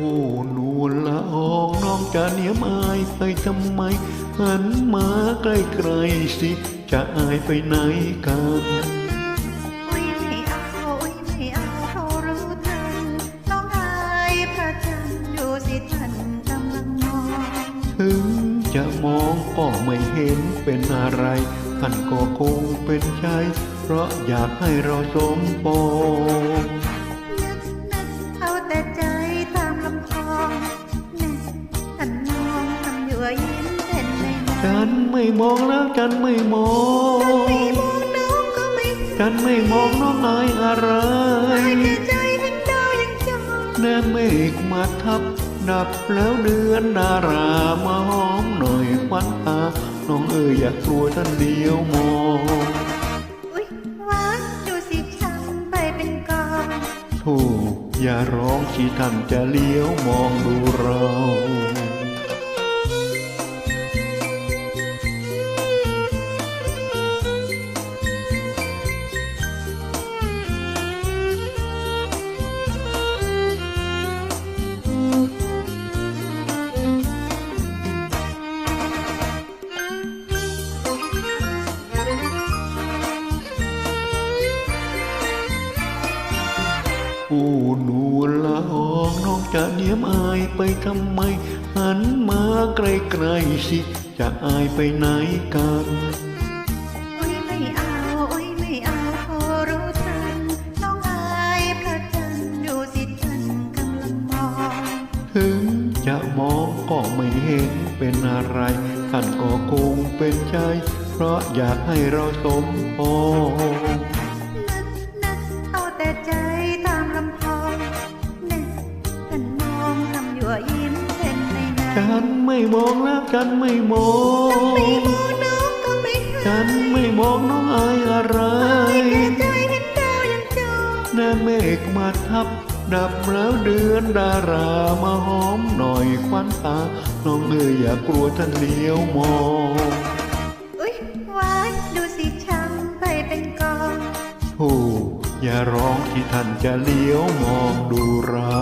โอ้นูนละอองน้องจะเนียมอายไปทำไมหันมาใกล้ๆสิ จะอายไปไหนกันถึงจะมองก็ไม่เห็นเป็นอะไร ท่านก็คงเป็นใจ เพราะอยากให้เราสมปอง ไหมนะฉันไม่มองแล้วฉันไม่มองกันไม่มองน้องอายอะไรแค่ใจเห็นดาวยังจ้องแน่เมฆมาทับ ดับแล้วเดือนดารามาหอมหน่อยควันตาน้องเอ๋ยอย่ากลัวท่านเดียวมองอุ้ยวานดูสิช้ำไปเป็นกองถูกอย่าร้องที่ท่านจะเลี้ยวมองดูเรา ผู้หนูละอองน้องจะเนียมอายไปทำไม หันมาใกลๆสิ จะอายไปไหนกันโอ้ยไม่เอาโอ้ยไม่เอาพอรู้ทันน้องอายพระจันทร์ดูสิท่านกำลังมอง ถึงจะมองก็ไม่เห็นเป็นอะไรท่านก็คงเป็นใจ เพราะอยากให้เราสมปอ ฉันไม่มองแล้วฉันไม่มองไม่มองน้องก็ไม่หาฉันไม่มองน้องอายอะไรแค่ใจเห็นดาวยังจ้องแน่เมฆมาทับดับแล้วเดือนดารามาหอมหน่อยควันตา น้องเอ๋ยอย่ากลัวท่านเลี้ยวมองอุ้ยหวานดูสิช้ำไปเป็นกองโอ้อย่าร้องที่ท่านจะเลี้ยวมองดูเรา